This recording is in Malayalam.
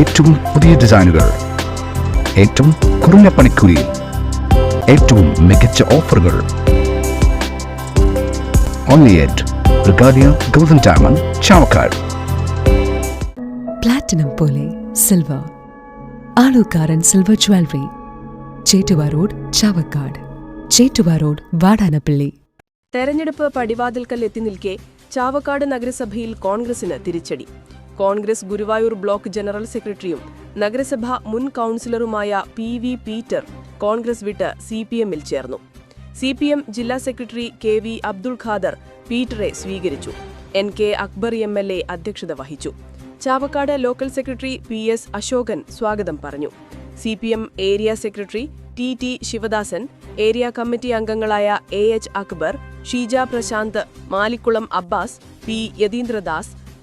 ഏറ്റവും പുതിയ ഡിസൈനുകൾ. ഏറ്റവും കുറഞ്ഞ പണിക്കൂലിയിൽ ഏറ്റവും മികച്ച ഓഫറുകൾ. Only at Regalia Golden Diamond Chavakkad platinum പോലെ silver Alookkaran silver jewellery Chettuva road Chavakkad Chettuva road Vadanappally തെരഞ്ഞെടുപ്പ് പടിവാതിൽക്കൽ എത്തി നിൽക്കെ ചാവക്കാട് നഗരസഭയിൽ കോൺഗ്രസിന് തിരിച്ചടി. കോൺഗ്രസ് ഗുരുവായൂർ ബ്ലോക്ക് ജനറൽ സെക്രട്ടറിയും നഗരസഭ മുൻ കൌൺസിലറുമായ പി വി പീറ്റർ കോൺഗ്രസ് വിട്ട് സി പി എമ്മിൽ ചേർന്നു. സി പി എം ജില്ലാ secretary K V Abdul Khader പീറ്ററെ സ്വീകരിച്ചു. N K Akbar M L A അധ്യക്ഷത വഹിച്ചു. Chavakkad local secretary P S Ashokan സ്വാഗതം പറഞ്ഞു. C P M area secretary T T Sivadasan area committee അംഗങ്ങളായ A H Akbar Sheeja Prashanth Malikkulam Abbas P Yatheendradas